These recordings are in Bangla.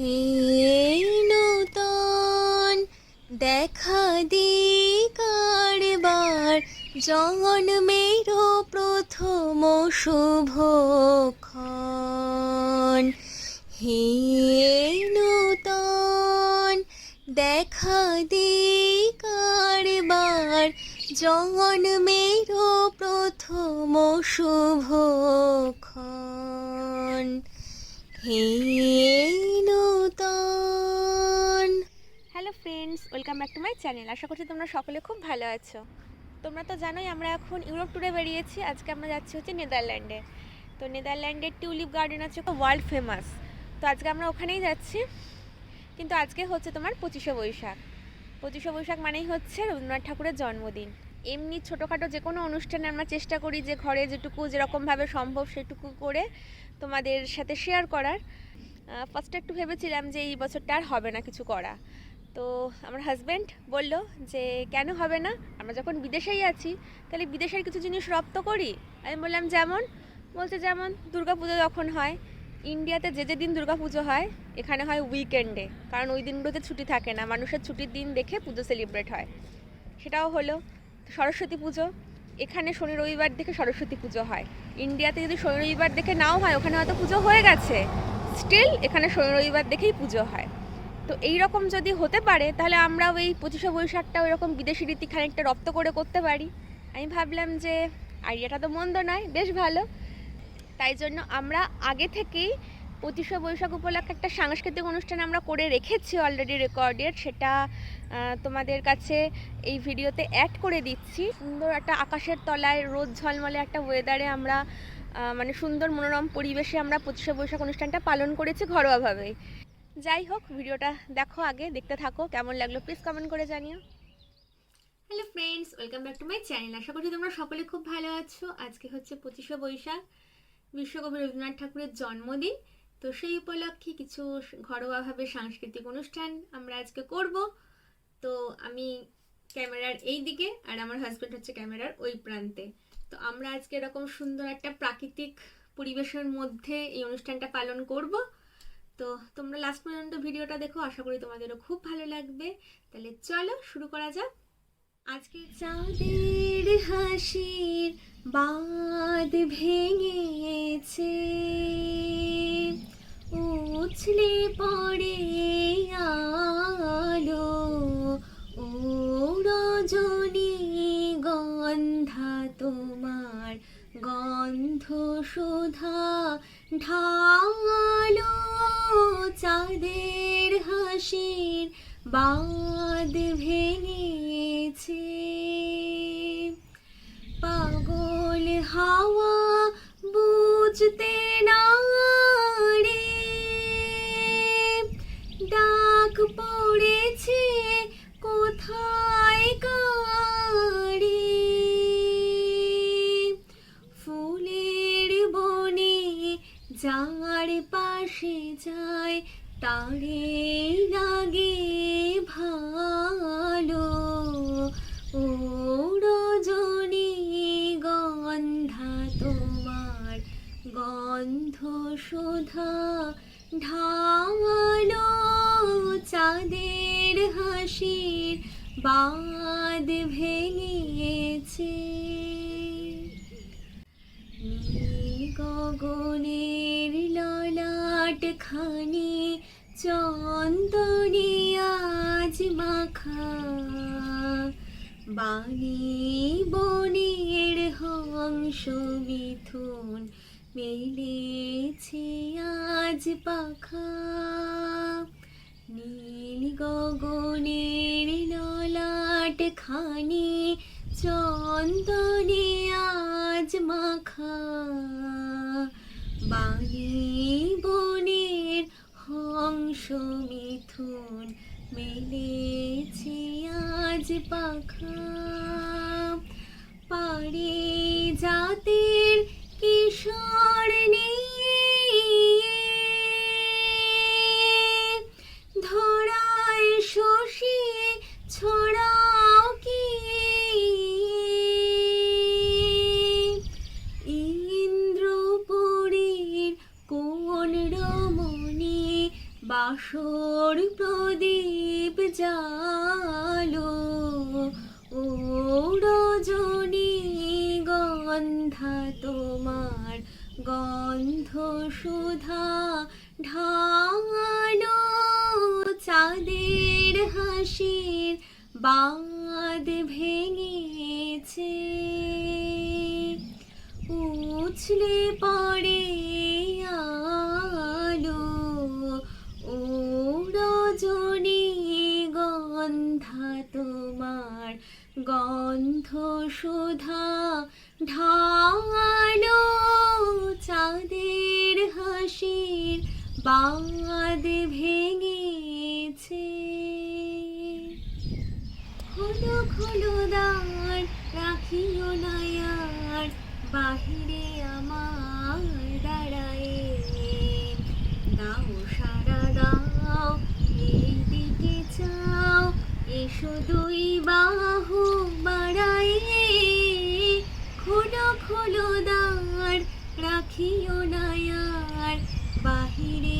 হে নূতন দেখা দি কারবার জন্মের প্রথম শুভক্ষণ friends welcome back to my channel আশা করছি তোমরা সকলে খুব ভালো আছো। তোমরা তো জানোই আমরা এখন ইউরোপ ট্যুরে বেরিয়েছি। আজকে আমরা যাচ্ছি হচ্ছে নেদারল্যান্ডে তো নেদারল্যান্ডের টিউলিপ গার্ডেন আছে ওয়ার্ল্ড ফেমাস তো আজকে আমরা ওখানেই যাচ্ছি। কিন্তু আজকে হচ্ছে তোমার পঁচিশে বৈশাখ। পঁচিশে বৈশাখ মানেই হচ্ছে রবীন্দ্রনাথ ঠাকুরের জন্মদিন। এমনি ছোটোখাটো যে কোনো অনুষ্ঠানে আমরা চেষ্টা করি যে ঘরে যেটুকু যেরকমভাবে সম্ভব সেটুকু করে তোমাদের সাথে শেয়ার করার। ফার্স্টে একটু ভেবেছিলাম যে এই বছরটা আর হবে না কিছু করা। তো আমার হাজব্যান্ড বলল যে, কেন হবে না? আমরা যখন বিদেশেই আছি, তাহলে বিদেশের কিছু জিনিস রপ্ত করি? আমি বললাম, যেমন? বলছে, যেমন দুর্গাপুজো যখন হয়, ইন্ডিয়াতে যে যে দিন দুর্গাপুজো হয়, এখানে হয় উইকেন্ডে কারণ ওই দিনগুলোতে ছুটি থাকে না, মানুষের ছুটির দিন দেখে পুজো সেলিব্রেট হয়। সেটাও হলো সরস্বতী পুজো। এখানে শনি রবিবার দেখে সরস্বতী পুজো হয়। ইন্ডিয়াতে যদি শনি রবিবার দেখে নাও হয়, ওখানে হয়তো পুজো হয়ে গেছে। স্টিল এখানে শনি রবিবার দেখেই পুজো হয়। তো এই রকম যদি হতে পারে, তাহলে আমরাও এই পঁচিশে বৈশাখটা ওই রকম বিদেশি রীতি খানিকটা রপ্ত করে করতে পারি। আমি ভাবলাম যে আইডিয়াটা তো মন্দ নয়, বেশ ভালো। তাই জন্য আমরা আগে থেকেই পঁচিশে বৈশাখ উপলক্ষে একটা সাংস্কৃতিক অনুষ্ঠান আমরা করে রেখেছি অলরেডি রেকর্ডেড সেটা তোমাদের কাছে এই ভিডিওতে অ্যাড করে দিচ্ছি। সুন্দর একটা আকাশের তলায় রোদ ঝলমলে একটা ওয়েদারে আমরা মানে সুন্দর মনোরম পরিবেশে আমরা পঁচিশে বৈশাখ অনুষ্ঠানটা পালন করেছি ঘরোয়াভাবে। যাই হোক, ভিডিওটা দেখো আগে, দেখতে থাকো, কেমন লাগল প্লিজ কমেন্ট করে জানিও। Hello friends welcome back to my channel আশা করছি তোমরা সকলে খুব ভালো আছো। আজকে হচ্ছে পঁচিশে বৈশাখ, বিশ্বকবি রবীন্দ্রনাথ ঠাকুরের জন্মদিন। তো সেই উপলক্ষে কিছু ঘরোয়াভাবে সাংস্কৃতিক অনুষ্ঠান আমরা আজকে করব। তো আমি ক্যামেরার এই দিকে আর আমার হাজব্যান্ড হচ্ছে ক্যামেরার ওই প্রান্তে। তো আমরা আজকে এরকম সুন্দর একটা প্রাকৃতিক পরিবেশের মধ্যে এই অনুষ্ঠানটা পালন করব। তো তোমরা লাস্ট পর্যন্ত ভিডিওটা দেখো, আশা করি তোমাদেরও খুব ভালো লাগবে। তাহলে চলো শুরু করা যাক। আজকে চাঁদের হাসির বাদ ভেঙেছে, উছলে পড়ে আলো ও রজনী গন্ধা তোমার গন্ধ সুধা ঢালো। চাঁদের হাসির বাদ ভেঙেছে। পাগল হাওয়া বুঝতে না রে ডাক পড়েছে তারে লাগে ভালো ও রজনী গন্ধা তোমার গন্ধ সুধা ঢালো চাঁদের হাসির বাদ ভেঙেছে। গগনের ললাট খানি চন্দনে আজ মাখা। বাণী বনের হংস মিথুন মেলেছে আজ পাখা। নীল গগনের ললাট খানি চন্দনে আজ মাখা। বাণী বনের হংস মিথুন মেলেছে আজ পাখা। পারে জাতের তোমার গন্ধ সুধা ঢালো চাঁদের হাসির বাঁধ ভেঙেছে। উছলে পড়ে আলো ও রজনী গন্ধা তোমার গন্ধ সুধা ঢালো চাঁদের হাসির বাঁধ ভেঙেছে। খোলো খোলো দ্বার, রাখিও নায়ার বাহিরে আমার দাঁড়ায়। দাও, সারা দাও এইদিকে চাও, এসো দুই বাহু। বাহিরে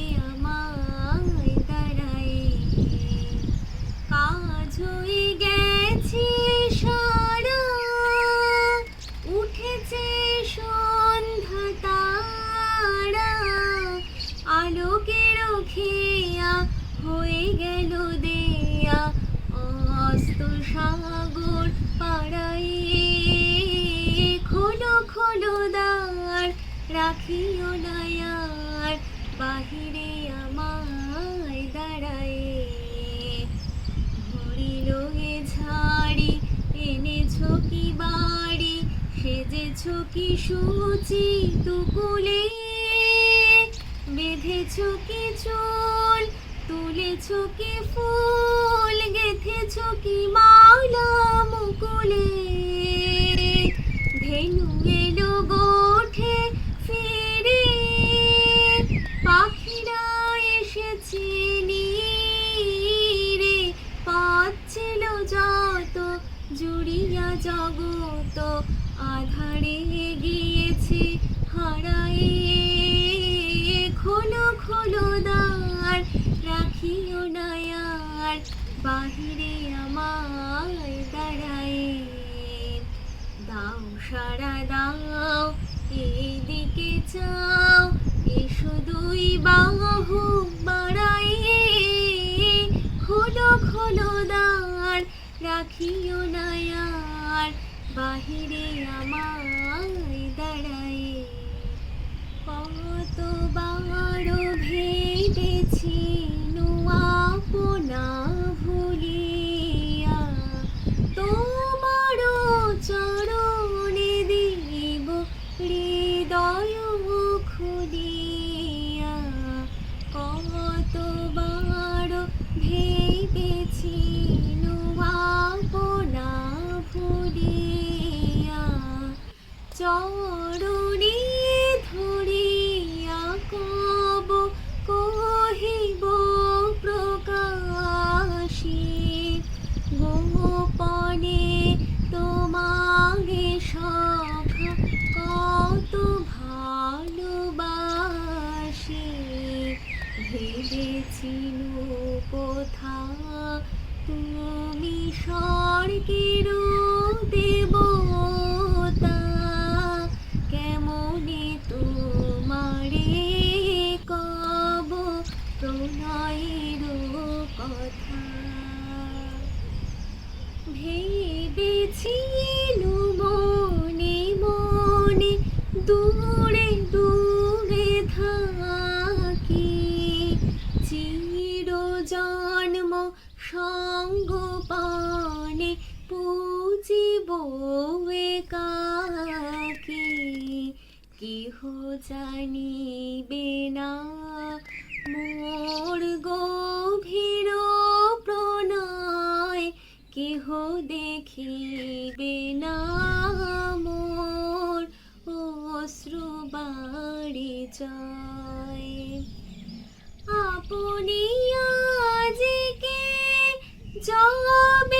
আমায় দাঁড়ায়। ভরিল এ ঝাড়ি, এনেছো কি বাড়ি, সেজেছো কি সুচি তুকুলে। বেঁধেছো কি চুল, তুলেছো কি ফুল, গেথেছো কি মালা মুকুলে। ধেনু জগত আধারে গিয়েছে, হারায়ে খোলো খোলো দ্বার, রাখিও নায়ার বাহিরে আমায় দাঁড়ায়। দাও সারা, দাও এইদিকে চাও এসো দুই বাহু বাড়াইয়ে খোলো খোলো দ্বার, রাখিও নায়ার বাহিরে আমায় দাঁড়াই কতবার ভেবেছি নোয়া ভুলিয়া 好 সঙ্গ পানে পুজিব একাকি কেহ জানিবে না? মোর গভীর প্রণয় কেহ দেখিবে না? মোর অশ্রু বাড়ি যায়। আপনি যাবে সুধাই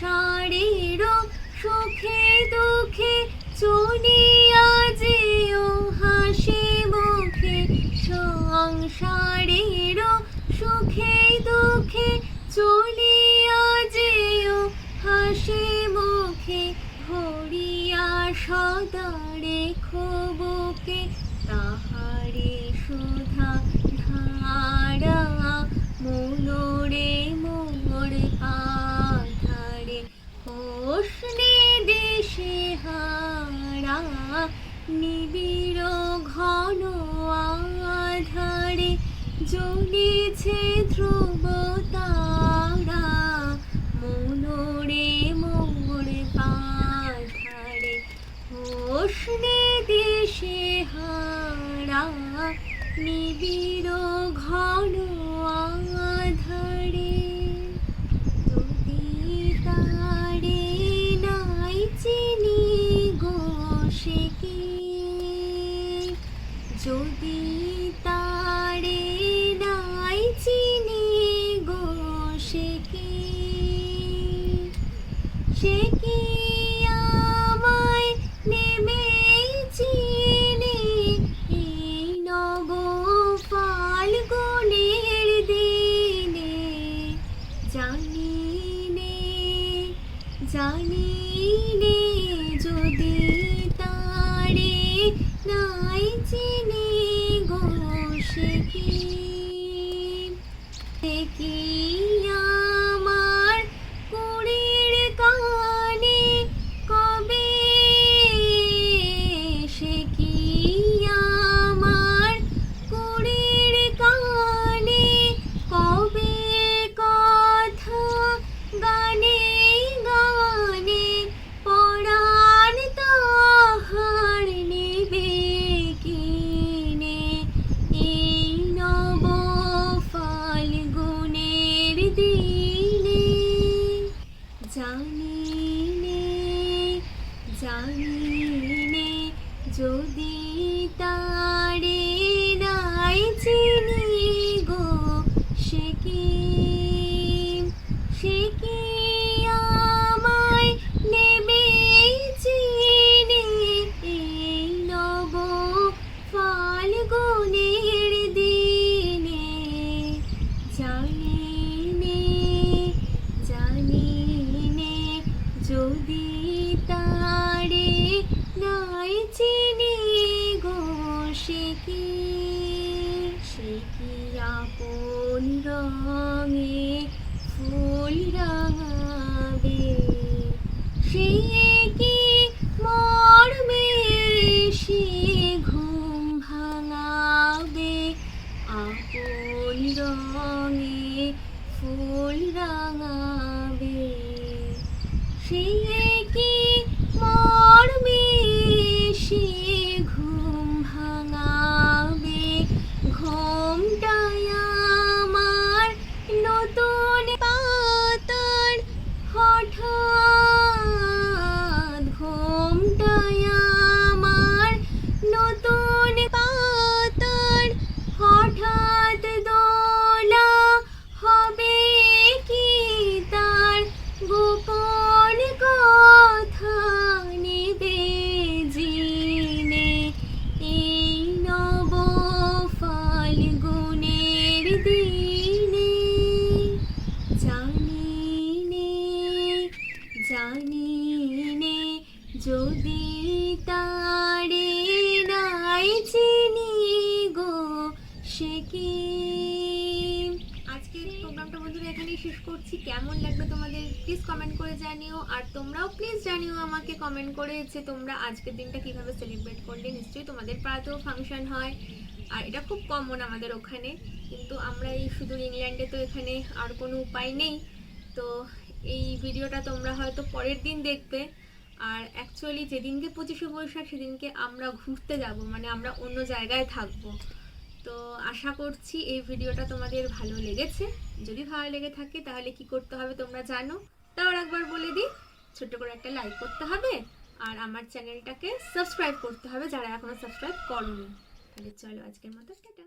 সংসারের সুখে দুঃখে চলিয়া যেও হাসি মুখে। সংসারের সুখে দুঃখে চলিয়া যেও হাসি মুখে। ভরিয়া সদা রেখো বুকে তাহারে সুধা ধারা স্বপ্নে দেশে হারা নিবিড় ঘন আধারে জ্বলিছে ধ্রুব তারা মনোরে মোর পাধারে স্বপ্নে দেশে হারা নিবিড় চিনে যদি তারে নাই চিনি গো সে কি চিনি গো সে কি? সে কি আপন রঙে ফুল রঙাবে? সে কি জানিও আর তোমরাও প্লিজ জানিও আমাকে কমেন্ট করে যে তোমরা আজকের দিনটা কীভাবে সেলিব্রেট করলে। নিশ্চয়ই তোমাদের পাড়াতেও ফাংশন হয় আর এটা খুব কমন আমাদের ওখানে। কিন্তু আমরা এই শুধু ইংল্যান্ডে তো এখানে আর কোনো উপায় নেই। তো এই ভিডিওটা তোমরা হয়তো পরের দিন দেখবে। আর অ্যাকচুয়ালি যেদিনকে পঁচিশে বৈশাখ, সেদিনকে আমরা ঘুরতে যাব মানে আমরা অন্য জায়গায় থাকব। তো আশা করছি এই ভিডিওটা তোমাদের ভালো লেগেছে। যদি ভালো লেগে থাকে তাহলে কি করতে হবে তোমরা জানো। তাও একবার বলে দিই, ছোট্ট করে একটা লাইক করতে হবে আর আমার চ্যানেলটাকে সাবস্ক্রাইব করতে হবে যারা এখনও সাবস্ক্রাইব করনি। তাহলে চলো আজকের মতো টাটা।